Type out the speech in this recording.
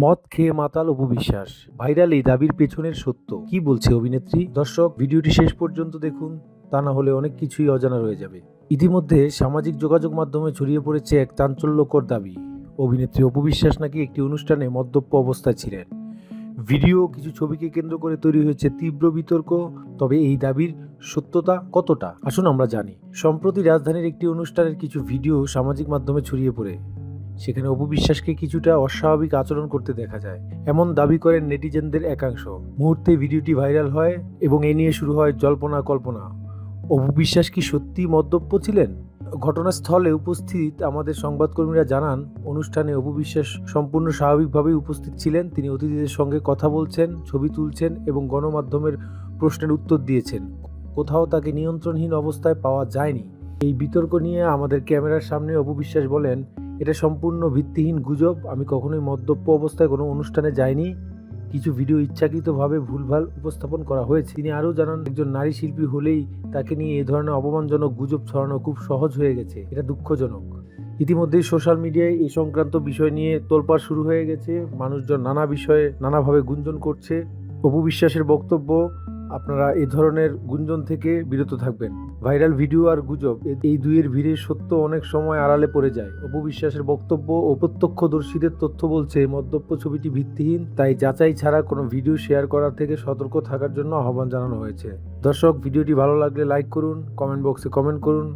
মদ খেয়ে মাতাল অপবিশ্বাস ভাইরাল এই দাবির পেছনের সত্য। কি বলছে অভিনেত্রী? দর্শক, ভিডিওটি শেষ পর্যন্ত দেখুন, তা না হলে অনেক কিছুই অজানা রয়ে যাবে। ইতিমধ্যে সামাজিক যোগাযোগ মাধ্যমে ছড়িয়ে পড়েছে এক চাঞ্চল্যকর দাবি। অভিনেত্রী অপবিশ্বাস নাকি একটি অনুষ্ঠানে মদ্যপ অবস্থায় ছিলেন। ভিডিও, কিছু ছবিকে কেন্দ্র করে তৈরি হয়েছে তীব্র বিতর্ক, তবে এই দাবির সত্যতা কতটা? আসুন আমরা জানি। সম্প্রতি রাজধানীর একটি অনুষ্ঠানের কিছু ভিডিও সামাজিক মাধ্যমে ছড়িয়ে পড়ে। সেখানে অপবিশ্বাসকে কিছুটা অস্বাভাবিক আচরণ করতে দেখা যায়। এমন দাবি করেন নেটিজেনদের একাংশ। মুহূর্তে ভিডিওটি ভাইরাল হয় এবং এ নিয়ে শুরু হয় জল্পনা কল্পনা। অপবিশ্বাস কি সত্যি মদ্যপ্য ছিলেন? ঘটনাস্থলে উপস্থিত আমাদের সংবাদকর্মীরা জানান, অনুষ্ঠানে অপবিশ্বাস সম্পূর্ণ স্বাভাবিকভাবেই উপস্থিত ছিলেন। তিনি অতিথিদের সঙ্গে কথা বলছেন, ছবি তুলছেন এবং গণমাধ্যমের প্রশ্নের উত্তর দিয়েছেন। কোথাও তাকে নিয়ন্ত্রণহীন অবস্থায় পাওয়া যায়নি। এই বিতর্ক নিয়ে আমাদের ক্যামেরার সামনে অপবিশ্বাস বলেন এটা সম্পূর্ণ ভিত্তিহীন গুজব। আমি কখনোই মদ্যপ অবস্থায় কোনো অনুষ্ঠানে যাইনি। কিছু ভিডিও ইচ্ছাকৃতভাবে ভুলভাল উপস্থাপন করা হয়েছে। তিনি আরও জানান, একজন নারী শিল্পী হলেই তাকে নিয়ে এ ধরনের অপমানজনক গুজব ছড়ানো খুব সহজ হয়ে গেছে। এটা দুঃখজনক। ইতিমধ্যেই সোশ্যাল মিডিয়ায় এই সংক্রান্ত বিষয় নিয়ে তোলপাড় শুরু হয়ে গেছে। মানুষজন নানা বিষয়ে নানাভাবে গুঞ্জন করছে। অপবিশ্বাসের বক্তব্য আপনারা এ ধরনের গুঞ্জন থেকে বিরত থাকবেন। ভাইরাল ভিডিও আর গুজব এই দুইয়ের ভিড়ে সত্য অনেক সময় আড়ালে পড়ে যায়। অপবিশ্বাসের বক্তব্য ও প্রত্যক্ষদর্শীদের তথ্য বলছে মদ্যপ্য ছবিটি ভিত্তিহীন, তাই যাচাই ছাড়া কোনো ভিডিও শেয়ার করা থেকে সতর্ক থাকার জন্য আহ্বান জানানো হয়েছে। দর্শক, ভিডিওটি ভালো লাগলে লাইক করুন, কমেন্ট বক্সে কমেন্ট করুন।